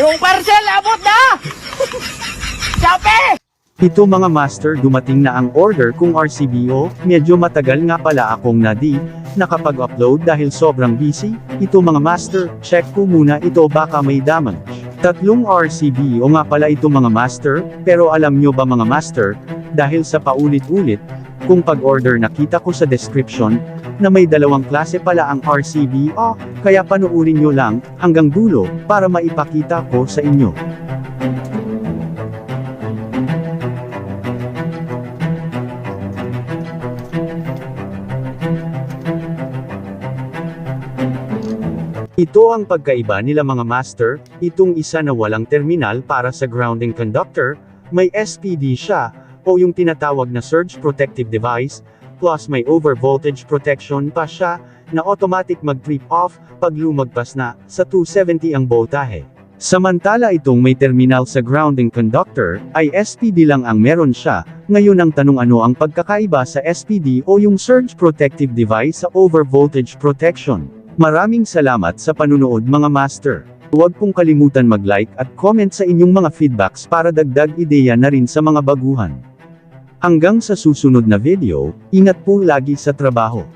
Yung parcel, abot na! Shopee! Ito mga master dumating na ang order kung RCBO, medyo matagal nga pala akong nadi, nakapag-upload dahil sobrang busy, ito mga master, check ko muna ito baka may damage. Tatlong RCBO nga pala ito mga master, pero alam nyo ba mga master, dahil sa paulit-ulit, kung pag-order nakita ko sa description, na may dalawang klase pala ang RCBO, kaya panuurin nyo lang, hanggang dulo, para maipakita ko sa inyo. Ito ang pagkaiba nila mga master, itong isa na walang terminal para sa grounding conductor, may SPD siya, o yung tinatawag na surge protective device, plus may over voltage protection pa siya, na automatic mag-trip off, pag lumagpas na, sa 270 ang voltahe. Samantala itong may terminal sa grounding conductor, ay SPD lang ang meron siya, ngayon ang tanong ano ang pagkakaiba sa SPD o yung surge protective device sa over voltage protection. Maraming salamat sa panunood mga master. Huwag pong kalimutan mag-like at comment sa inyong mga feedbacks para dagdag ideya na rin sa mga baguhan. Hanggang sa susunod na video, ingat po lagi sa trabaho.